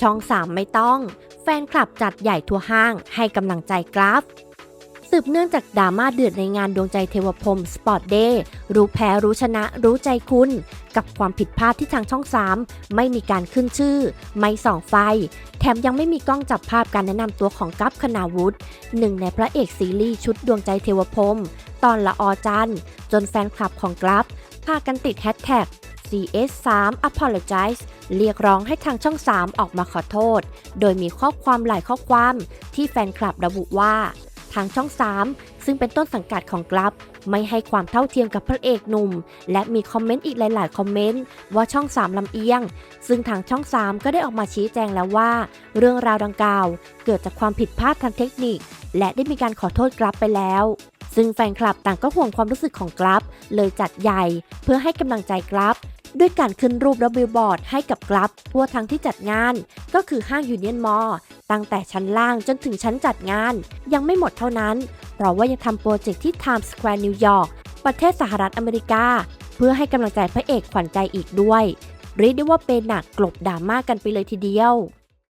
ช่อง 3 ไม่ต้อง แฟนคลับจัดใหญ่ทั่วห้างให้กำลังใจกราฟ สืบเนื่องจากดราม่าเดือดในงานดวงใจเทวพรมสปอร์ตเดย์รู้แพ้รู้ชนะรู้ใจคุณ กับความผิดพลาดที่ทางช่อง 3 ไม่มีการขึ้นชื่อ ไม่ส่องไฟ แถมยังไม่มีกล้องจับภาพการแนะนำตัวของกัปคณาวุฒิหนึ่งในพระเอกซีรีส์ชุดดวงใจเทวพรมตอนละออจันจนแฟนคลับของกราฟพากันติดแฮชแท็ก CS3 apologize เรียกร้องให้ทางช่อง 3 ออกมาขอโทษ โดยมีข้อความหลายข้อความที่แฟนคลับระบุว่า ทางช่อง 3 ซึ่งเป็นต้นสังกัดของกลับ ไม่ให้ความเท่าเทียมกับพระเอกหนุ่ม และมีคอมเมนต์อีกหลาย ๆ คอมเมนต์ว่าช่อง 3ลำเอียง ซึ่งทางช่อง 3 ก็ได้ออกมาชี้แจงแล้วว่า เรื่องราวดังกล่าว เกิดจากความผิดพลาดทางเทคนิค และได้มีการขอโทษกลับไปแล้วซึ่งแฟนคลับต่างก็ห่วงความรู้สึกของกลับเลยจัดใหญ่ เพื่อให้กำลังใจกลับ ด้วยการขึ้นรูปและบิลบอร์ดให้กับกลับทั่วทั้งที่จัดงาน ก็คือห้างยูเนียนมอลตั้งแต่ชั้นล่างจนถึงชั้นจัดงาน ยังไม่หมดเท่านั้น เพราะว่ายังทำโปรเจกต์ที่ไทม์สแควร์นิวยอร์กประเทศสหรัฐอเมริกา เพื่อให้กำลังใจพระเอกขวัญใจอีกด้วย เรียกได้ว่าเป็นหนักกลบดราม่ากันไปเลยทีเดียว